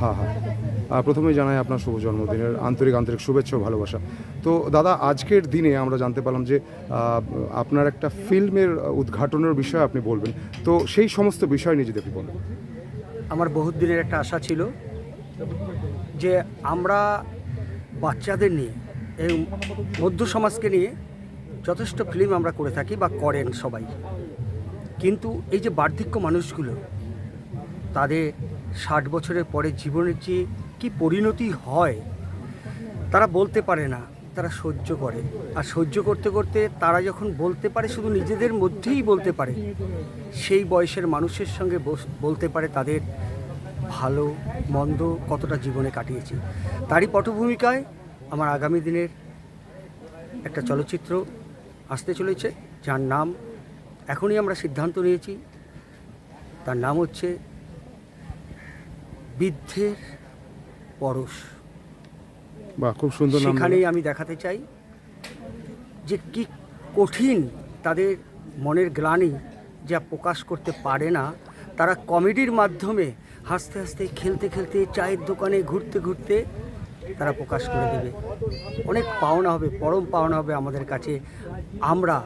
হ্যাঁ হ্যাঁ। আহ, প্রথমেই জানাই আপনার শুভ জন্মদিনের আন্তরিক আন্তরিক শুভেচ্ছা ভালোবাসা। তো দাদা আজকের দিনে আমরা জানতে পারলাম যে আপনার একটা ফিল্মের উদ্ঘাটনের বিষয়ে আপনি বলবেন। তো সেই সমস্ত বিষয় নিয়ে যদি বলেন। আমার বহুত দিনের একটা আশা ছিল যে আমরা বাচ্চাদের নিয়ে এই মধ্য সমাজকে নিয়ে যথেষ্ট ফিল্ম আমরা করে থাকি বা করেন সবাই। কিন্তু এই যে বার্ধক্য মানুষগুলো তাদের ষাট বছরের পরে জীবনের যে কী পরিণতি হয়, তারা বলতে পারে না, তারা সহ্য করে। আর সহ্য করতে করতে তারা যখন বলতে পারে, শুধু নিজেদের মধ্যেই বলতে পারে। সেই বয়সের মানুষের সঙ্গে বলতে পারে তাদের ভালো, মন্দ কতটা জীবনে কাটিয়েছে। তারই পটভূমিকায় আমার আগামী দিনের একটা চলচ্চিত্র আসতে চলেছে, যার নাম এখনই আমরা সিদ্ধান্ত নিয়েছি। তার নাম হচ্ছে বৃদ্ধের পরশ। বা খুব সুন্দর সেখানেই আমি দেখাতে চাই যে কি কঠিন তাদের মনের গ্লানি যা প্রকাশ করতে পারে না। তারা কমেডির মাধ্যমে হাসতে হাসতে খেলতে খেলতে চায়ের দোকানে ঘুরতে ঘুরতে তারা প্রকাশ করে দেবে। অনেক পাওনা হবে পরম পাওনা হবে আমাদের কাছে আমরা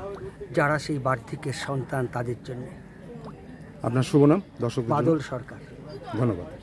যারা সেই বার্ধক্যের সন্তান তাদের জন্য। আপনার শুভ নাম দর্শক বাদল সরকার। ধন্যবাদ।